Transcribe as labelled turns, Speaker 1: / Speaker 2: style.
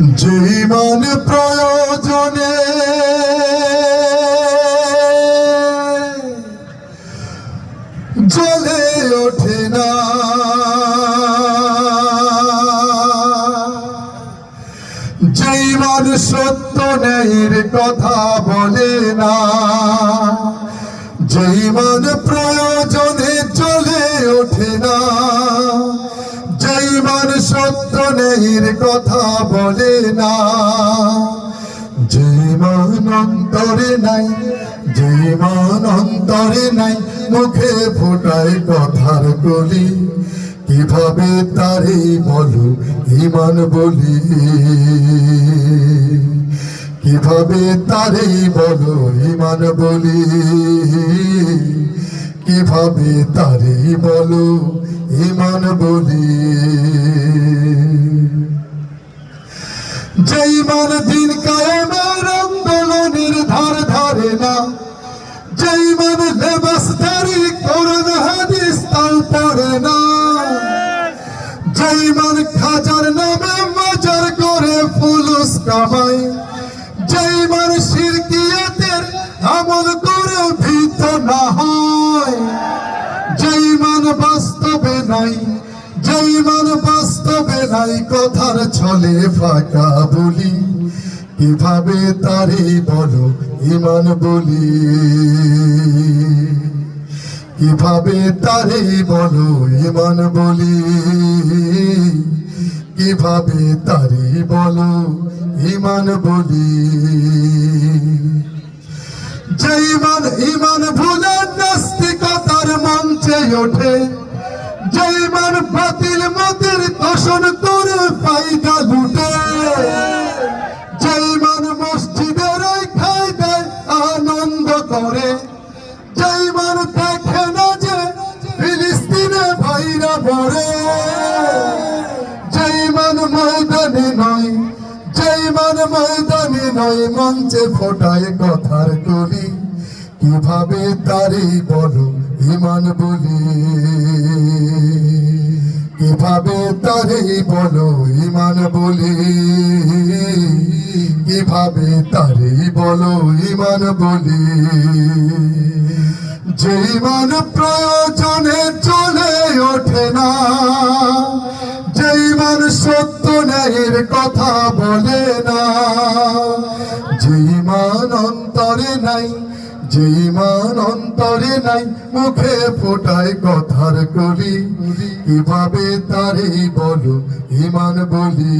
Speaker 1: জীবন প্রয়োজনে। জ্বলে ওঠে না। মানুষ সত্য নেইর কথা বলে না। মান প্রয়োজনে চলে ওঠে না। সত্য নেইর কথা বলে না। যেই মান অন্তরে নাই যেই মান অন্তরে নাই, মুখে ফোটায় কথার গলি কীভাবে তারে বলো, ইমান বলি? কীভাবে তারে বলো, ইমান বলি? কীভাবে তারে বলো, ইমান বলি? যেই দিন কায়েমের আন্দোলনের ধার ধারে না। যেই মান লেবাসদারি করন হাদিস না। যেই খাজার নামে করে ফুলুস কামায় যেই মান শিরকিয়াতের আমল করে ভীত না হয় যেই বাস্তবে নাই যেই মান বাস্তবে নাই, কথার ছলে ফাঁকা বলি। কীভাবে তারে বলো ইমান বলি? কীভাবে তারে বলো ইমান বলি? কীভাবে তারে বলো ইমান বলি? যে ইমান ইমান ভুলে নাস্তিকতার মঞ্চে ওঠে যে ইমান বাতিল মতের তোষণ করে ফায়দা লুটে। যে ইমান মসজিদের খাই দেয় আনন্দ করে যে ইমান দেখে না যে ফিলিস্তিনে ভাইরা যে ইমান ময়দানে নয় যে ইমান ময়দানে নয়, মঞ্চে ফোটায় কথার কলি। কীভাবে তারি বলো ইমান বলি? কীভাবে তারি বলো ইমান বলি? কীভাবে তারি বলো ইমান বলি? যে ইমান প্রয়োজনে চলে ওঠে না, যেই মান সত্য ন্যায়ের কথা বলে না, যেই মান অন্তরে নাই যেই ইমান অন্তরে নাই মুখে ফোটায় কথার কলি। কীভাবে তারে বলো ইমান বলি?